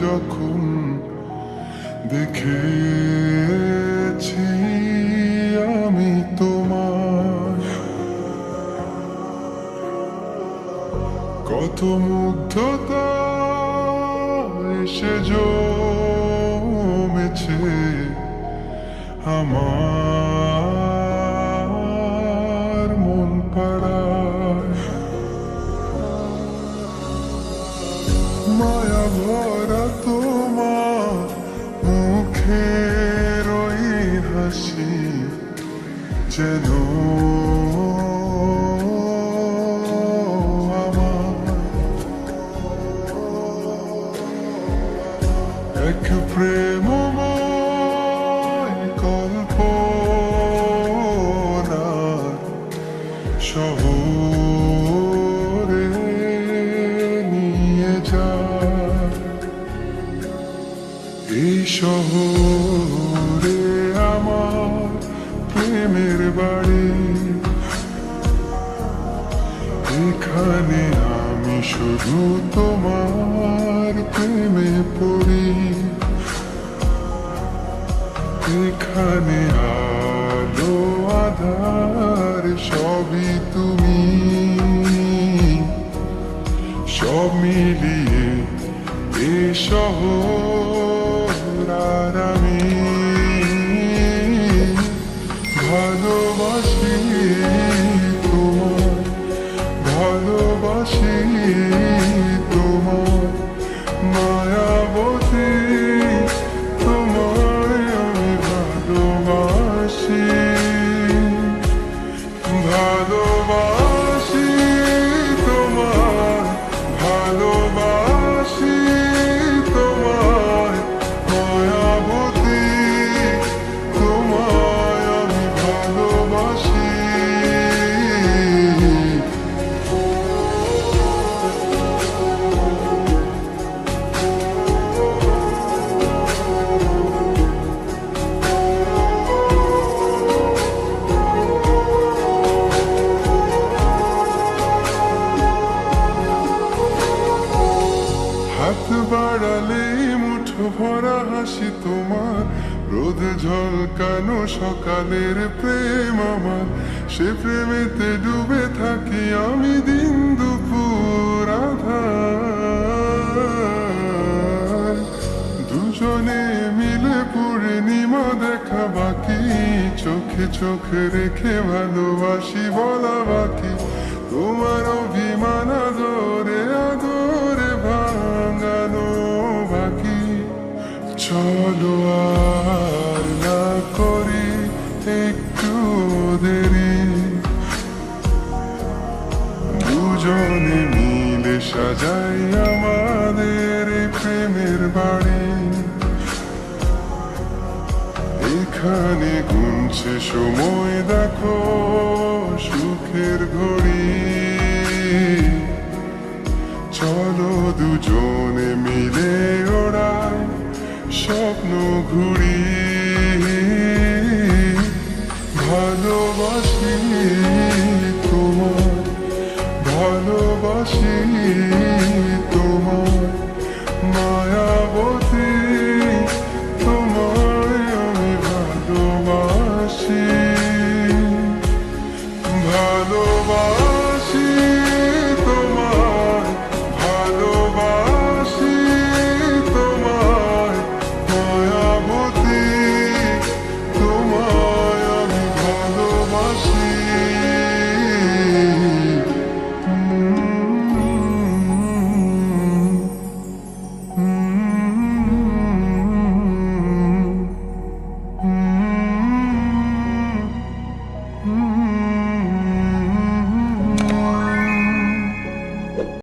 যখন দেখেছি আমি তোমার কত এসে আমার মন পাড়ায় ভরা তোমার মুখের হাসি যেন শহরে আমার প্রেমের বাড়ি। এখানে আমি শুধু তোমার প্রেমে পড়ি। এখানে আলো, আধার, সবই তুমি। সব মিলিয়ে এ শহর ভালোবাসি তোমার ভালোবাসি তোমার মায়াবতী বাড়ালে মুঠো ভরা হাসি তোমার। রোদ ঝলকানো সকালের প্রেম আমার। সে প্রেমেতে ডুবে থাকি আমি দিন দুপুর দুজনে মিলে পূর্ণিমা দেখা বাকি। চোখে চোখে রেখে ভালোবাসি বলা বাকি। তোমার অভিমান আদরে আর না করি একটু দেরি। দুজনে মিলে সাজাই আমাদের প্রেমের বাড়ি। এখানে গুনছে সময়, দেখো সুখের ঘড়ি